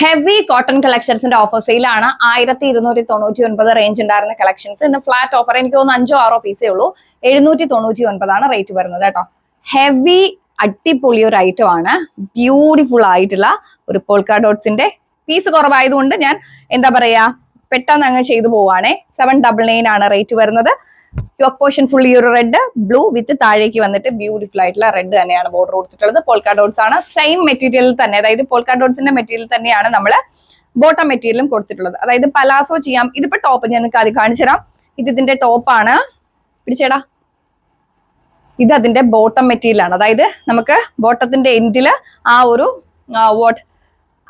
Heavy cotton കളക്ഷൻസിന്റെ offer സെയിലാണ് ആയിരത്തി ഇരുന്നൂറ്റി തൊണ്ണൂറ്റി ഒൻപത് റേഞ്ച് ഉണ്ടായിരുന്ന കളക്ഷൻസ് ഇന്ന് ഫ്ലാറ്റ് ഓഫർ എനിക്ക് തോന്നുന്നു അഞ്ചോ ആറോ പീസേ ഉള്ളൂ. എഴുന്നൂറ്റി തൊണ്ണൂറ്റി ഒൻപതാണ് റേറ്റ് വരുന്നത് കേട്ടോ. ഹെവി അടിപൊളി ഒരു ഐറ്റം ആണ്. ബ്യൂട്ടിഫുൾ ആയിട്ടുള്ള ഒരു പോൾക്കാ ഡോട്ട്സിന്റെ പീസ് കുറവായതുകൊണ്ട് ഞാൻ എന്താ പറയാ പെട്ടെന്ന് അങ്ങ് ചെയ്തു പോവാണേ സെവൻ ഡബിൾ നയൻ ആണ് റേറ്റ് വരുന്നത്. യുവർ പോർഷൻ ഫുള്ളി ഒരു റെഡ് ബ്ലൂ വിത്ത് താഴേക്ക് വന്നിട്ട് ബ്യൂട്ടിഫുൾ ആയിട്ടുള്ള റെഡ് തന്നെയാണ് ബോർഡർ കൊടുത്തിട്ടുള്ളത്. പോൾക്കാ ഡോട്ട്സ് ആണ്. സെയിം മെറ്റീരിയലിൽ തന്നെ അതായത് പോൾക്കാ ഡോട്ട്സിന്റെ മെറ്റീരിയൽ തന്നെയാണ് നമ്മൾ ബോട്ടം മെറ്റീരിയലും കൊടുത്തിട്ടുള്ളത്. അതായത് പലാസോ ചെയ്യാം. ഇതിപ്പോ ടോപ്പ് ഞാൻ നിങ്ങൾക്ക് അത് കാണിച്ചു തരാം. ഇത് ഇതിന്റെ ടോപ്പാണ് പിടിച്ചേടാ. ഇത് അതിന്റെ ബോട്ടം മെറ്റീരിയൽ ആണ്. അതായത് നമുക്ക് ബോട്ടത്തിന്റെ എൻഡിൽ ആ ഒരു വാട്ട്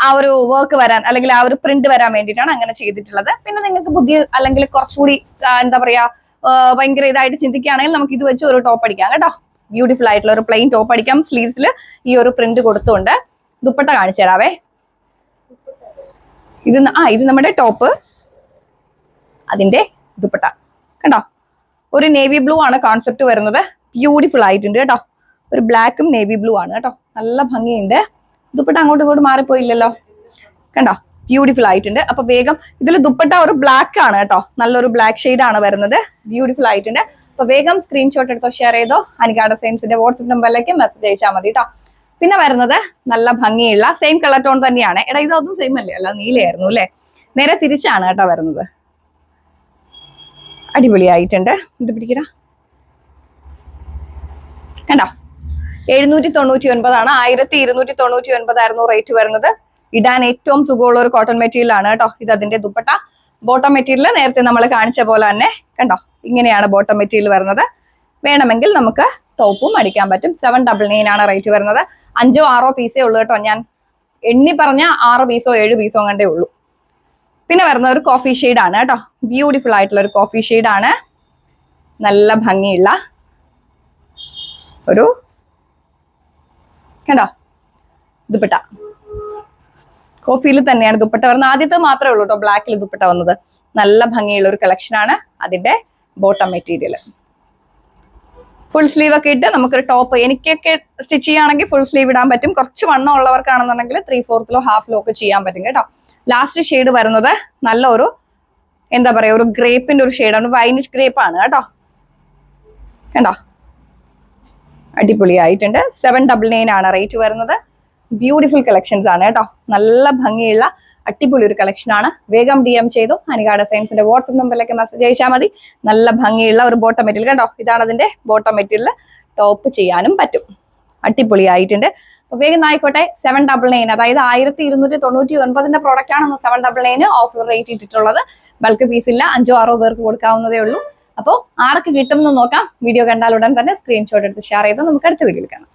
ആ ഒരു വർക്ക് വരാൻ അല്ലെങ്കിൽ ആ ഒരു പ്രിന്റ് വരാൻ വേണ്ടിയിട്ടാണ് അങ്ങനെ ചെയ്തിട്ടുള്ളത്. പിന്നെ നിങ്ങൾക്ക് ബുദ്ധി അല്ലെങ്കിൽ കുറച്ചുകൂടി എന്താ പറയാ ഭയങ്കര ഇതായിട്ട് ചിന്തിക്കുകയാണെങ്കിൽ നമുക്ക് ഇത് വെച്ച് ഒരു ടോപ്പ് അടിക്കാം കേട്ടോ. ബ്യൂട്ടിഫുൾ ആയിട്ടുള്ള ഒരു പ്ലെയിൻ ടോപ്പ് അടിക്കാം. സ്ലീവ്സിൽ ഈ ഒരു പ്രിന്റ് കൊടുത്തുകൊണ്ട് ദുപ്പട്ട കാണിച്ചു തരാവേ. ഇത് ആ ഇത് നമ്മുടെ ടോപ്പ് അതിന്റെ ദുപ്പട്ട. കണ്ടോ? ഒരു നേവി ബ്ലൂ ആണ് കോൺസെപ്റ്റ് വരുന്നത്. ബ്യൂട്ടിഫുൾ ആയിട്ടുണ്ട് കേട്ടോ. ഒരു ബ്ലാക്കും നേവി ബ്ലൂ ആണ് കേട്ടോ. നല്ല ഭംഗിയുണ്ട്. ദുപ്പട്ട അങ്ങോട്ടും ഇങ്ങോട്ടും മാറിപ്പോയില്ലല്ലോ. കണ്ടോ? ബ്യൂട്ടിഫുൾ ആയിട്ടുണ്ട്. അപ്പൊ വേഗം ഇതിൽ ദുപ്പട്ട ഒരു ബ്ലാക്ക് ആണ് കേട്ടോ. നല്ലൊരു ബ്ലാക്ക് ഷെയ്ഡ് ആണ് വരുന്നത്. ബ്യൂട്ടിഫുൾ ആയിട്ടുണ്ട്. അപ്പൊ വേഗം സ്ക്രീൻഷോട്ട് എടുത്തോ ഷെയർ ചെയ്തോ. അനിക്കാട സയൻസിന്റെ വാട്സപ്പ് നമ്പറിലേക്ക് മെസ്സേജ് അയച്ചാൽ മതി കേട്ടോ. പിന്നെ വരുന്നത് നല്ല ഭംഗിയുള്ള സെയിം കളർ ടോൺ തന്നെയാണ്. എടാ ഇതൊന്നും സെയിം അല്ലേ? അല്ല നീലയായിരുന്നു അല്ലേ? നേരെ തിരിച്ചാണ് കേട്ടോ വരുന്നത്. അടിപൊളിയായിട്ടുണ്ട്. ഇത് പിടിക്കടാ. കണ്ടോ? എഴുന്നൂറ്റി തൊണ്ണൂറ്റി ഒൻപതാണ് ആയിരത്തി ഇരുന്നൂറ്റി തൊണ്ണൂറ്റി ഒൻപതായിരുന്നു റേറ്റ് വരുന്നത്. ഇടാൻ ഏറ്റവും സുഖമുള്ള ഒരു കോട്ടൺ മെറ്റീരിയൽ ആണ് കേട്ടോ ഇത് അതിന്റെ ദുപ്പട്ട. ബോട്ടം മെറ്റീരിയൽ നേരത്തെ നമ്മൾ കാണിച്ച പോലെ തന്നെ കണ്ടോ? ഇങ്ങനെയാണ് ബോട്ടം മെറ്റീരിയൽ വരുന്നത്. വേണമെങ്കിൽ നമുക്ക് ടോപ്പും അടിക്കാൻ പറ്റും. സെവൻ ഡബിൾ നയൻ ആണ് റേറ്റ് വരുന്നത്. അഞ്ചോ ആറോ പീസേ ഉള്ളൂ കേട്ടോ ഞാൻ എണ്ണി പറഞ്ഞ ആറ് പീസോ ഏഴ് പീസോ കണ്ടേ ഉള്ളൂ. പിന്നെ വരുന്ന ഒരു കോഫി ആണ് കേട്ടോ ബ്യൂട്ടിഫുൾ ആയിട്ടുള്ള ഒരു കോഫി ആണ്. നല്ല ഭംഗിയുള്ള ഒരു കണ്ടോ? ദുപ്പട്ട. കോഫിയിൽ തന്നെയാണ് ദുപ്പട്ട വരുന്നത്. ആദ്യത്തെ മാത്രമേ ഉള്ളൂ കേട്ടോ ബ്ലാക്കിൽ ദുപ്പട്ട വന്നത്. നല്ല ഭംഗിയുള്ള ഒരു കളക്ഷൻ ആണ് അതിന്റെ ബോട്ടം മെറ്റീരിയൽ ഫുൾ സ്ലീവ് ഒക്കെ ഇട്ട് നമുക്കൊരു ടോപ്പ് എനിക്കൊക്കെ സ്റ്റിച്ച് ചെയ്യുകയാണെങ്കിൽ ഫുൾ സ്ലീവ് ഇടാൻ പറ്റും. കുറച്ച് വണ്ണം ഉള്ളവർക്കാണെന്നുണ്ടെങ്കിൽ ത്രീ ഫോർത്തിലോ ഹാഫിലോ ഒക്കെ ചെയ്യാൻ പറ്റും കേട്ടോ. ലാസ്റ്റ് ഷെയ്ഡ് വരുന്നത് നല്ല ഒരു എന്താ പറയാ ഒരു ഗ്രേപ്പിന്റെ ഒരു ഷെയ്ഡാണ് വൈനിഷ് ഗ്രേപ്പ് ആണ് കേട്ടോ. കണ്ടോ? അടിപൊളിയായിട്ടുണ്ട്. സെവൻ ഡബിൾ നയൻ ആണ് റേറ്റ് വരുന്നത്. ബ്യൂട്ടിഫുൾ കളക്ഷൻസ് ആണ് കേട്ടോ. നല്ല ഭംഗിയുള്ള അടിപൊളി ഒരു കളക്ഷൻ ആണ്. വേഗം ഡി എം ചെയ്തു. അനികാട സയൻസിന്റെ വാട്സപ്പ് നമ്പറിലേക്ക് മെസ്സേജ് അയച്ചാൽ മതി. നല്ല ഭംഗിയുള്ള ഒരു ബോട്ടം മെറ്റീരിയൽ കേട്ടോ. ഇതാണ് അതിന്റെ ബോട്ടം മെറ്റീരിയൽ ടോപ്പ് ചെയ്യാനും പറ്റും. അടിപൊളിയായിട്ടുണ്ട്. അപ്പൊ വേഗം ആയിക്കോട്ടെ. സെവൻ ഡബിൾ നയൻ അതായത് ആയിരത്തി ഇരുന്നൂറ്റി തൊണ്ണൂറ്റി ഒൻപതിന്റെ പ്രോഡക്റ്റ് ആണ് seven double nine offer rate ഇട്ടിട്ടുള്ളത്. ബൾക്ക് പീസ് ഇല്ല. അഞ്ചോ ആറോ പേർക്ക് കൊടുക്കാവുന്നതേ ഉള്ളൂ. അപ്പോൾ ആർക്ക് കിട്ടും എന്ന് നോക്കാം. വീഡിയോ കണ്ടാൽ ഉടൻ തന്നെ സ്ക്രീൻഷോട്ട് എടുത്ത് ഷെയർ ചെയ്ത് നമുക്ക് അടുത്ത വീഡിയോയിൽ കാണാം.